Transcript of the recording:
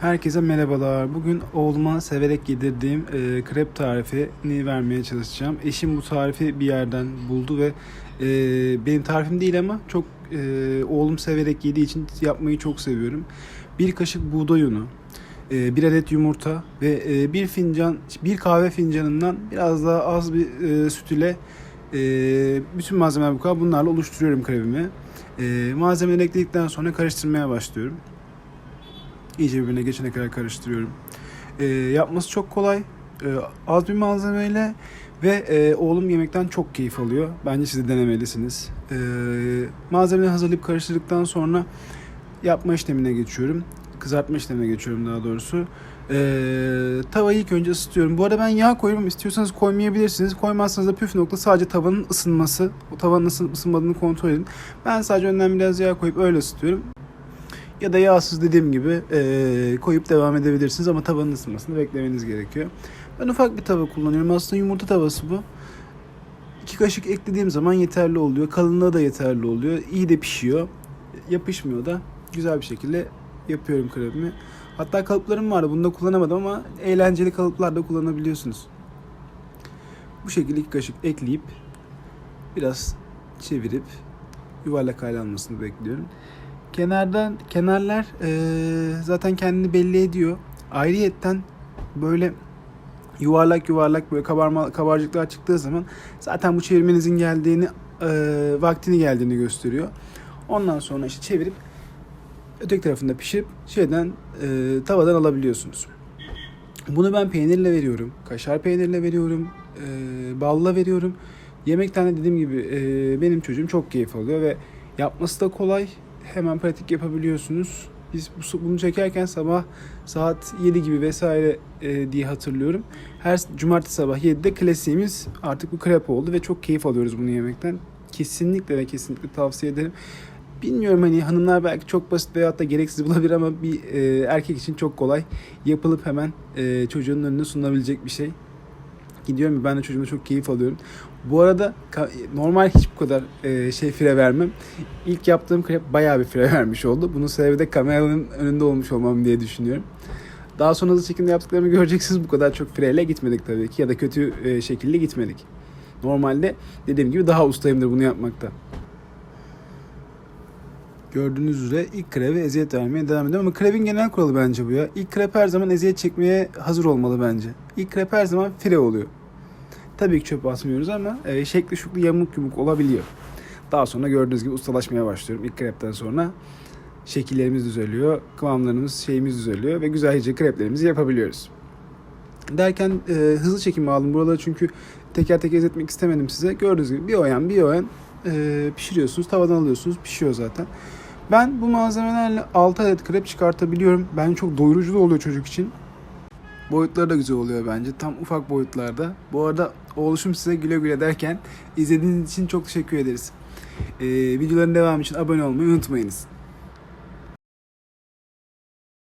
Herkese merhabalar. Bugün oğluma severek yedirdiğim e, krep tarifini vermeye çalışacağım. Eşim bu tarifi bir yerden buldu ve e, benim tarifim değil ama çok e, oğlum severek yediği için yapmayı çok seviyorum. Bir kaşık buğday unu, e, bir adet yumurta ve e, bir fincan, bir kahve fincanından biraz daha az bir e, süt ile e, bütün malzemeler bu kadar. Bunlarla oluşturuyorum krepimi. E, malzemeleri ekledikten sonra karıştırmaya başlıyorum. İyice birbirine geçene kadar karıştırıyorum. Ee, yapması çok kolay. Ee, az bir malzemeyle ve e, oğlum yemekten çok keyif alıyor. Bence siz de denemelisiniz. Ee, malzemeleri hazırlayıp karıştırdıktan sonra yapma işlemine geçiyorum. Kızartma işlemine geçiyorum daha doğrusu. Ee, tavayı ilk önce ısıtıyorum. Bu arada ben yağ koyuyorum. İstiyorsanız koymayabilirsiniz. Koymazsanız da püf nokta sadece tavanın ısınması. O tavanın ısın, ısınmadığını kontrol edin. Ben sadece önden biraz yağ koyup öyle ısıtıyorum. Ya da yağsız dediğim gibi eee, koyup devam edebilirsiniz ama tavanın ısınmasını beklemeniz gerekiyor. Ben ufak bir tava kullanıyorum. Aslında yumurta tavası bu. İki kaşık eklediğim zaman yeterli oluyor. Kalınlığı da yeterli oluyor. İyi de pişiyor. Yapışmıyor da. Güzel bir şekilde yapıyorum krepimi. Hatta kalıplarım vardı. Bunu da kullanamadım ama eğlenceli kalıplar da kullanabiliyorsunuz. Bu şekilde iki kaşık ekleyip biraz çevirip yuvarlak hale almasını bekliyorum. Kenardan kenarlar eee, zaten kendini belli ediyor. Ayrıyetten böyle yuvarlak yuvarlak böyle kabarma kabarcıklar çıktığı zaman zaten bu çevirmenizin geldiğini eee, vaktini geldiğini gösteriyor. Ondan sonra işte çevirip öteki tarafında pişirip şeyden eee, tavadan alabiliyorsunuz. Bunu ben peynirle veriyorum. Kaşar peynirle veriyorum. eee, balla veriyorum. Yemekten de dediğim gibi eee, benim çocuğum çok keyif alıyor ve yapması da kolay. Hemen pratik yapabiliyorsunuz. Biz bu- bunu çekerken sabah saat 7 gibi vesaire eee, diye hatırlıyorum. Her cumartesi sabah 7'de klasiğimiz artık bu krep oldu ve çok keyif alıyoruz bunu yemekten. Kesinlikle ve kesinlikle tavsiye ederim. Bilmiyorum hani hanımlar belki çok basit veyahut da gereksiz bulabilir ama bir e, erkek için çok kolay. Yapılıp hemen e, çocuğun önüne sunulabilecek bir şey. Gidiyorum ben de çocuğumda çok keyif alıyorum. Bu arada normal hiç bu kadar e, şey fire vermem. İlk yaptığım krep bayağı bir fire vermiş oldu. Bunun sebebi de kameranın önünde olmuş olmam diye düşünüyorum. Daha sonra hızlı çekimde yaptıklarımı göreceksiniz. Bu kadar çok fireyle gitmedik tabii ki ya da kötü e, şekilde gitmedik. Normalde dediğim gibi daha ustayımdır bunu yapmakta. Gördüğünüz üzere ilk kreve eziyet vermeye devam ediyor ama krebin genel kuralı bence bu ya. İlk krep her zaman eziyet çekmeye hazır olmalı bence. İlk krep her zaman fire oluyor. Tabii ki çöp atmıyoruz ama e, şekli şuklu yamuk yumuk olabiliyor. Daha sonra gördüğünüz gibi ustalaşmaya başlıyorum ilk krepten sonra. Şekillerimiz düzeliyor, kıvamlarımız, şeyimiz düzeliyor ve güzelce kreplerimizi yapabiliyoruz. Derken e, hızlı çekimi aldım buraları çünkü teker teker izletmek istemedim size. Gördüğünüz gibi bir oyan bir oyan e, pişiriyorsunuz. Tavadan alıyorsunuz. Pişiyor zaten. Ben bu malzemelerle 6 adet krep çıkartabiliyorum. Ben çok doyurucu da oluyor çocuk için. Boyutları da güzel oluyor bence. Tam ufak boyutlarda. Bu arada oluşum size güle güle derken izlediğiniz için çok teşekkür ederiz. E, videoların devamı için abone olmayı unutmayınız.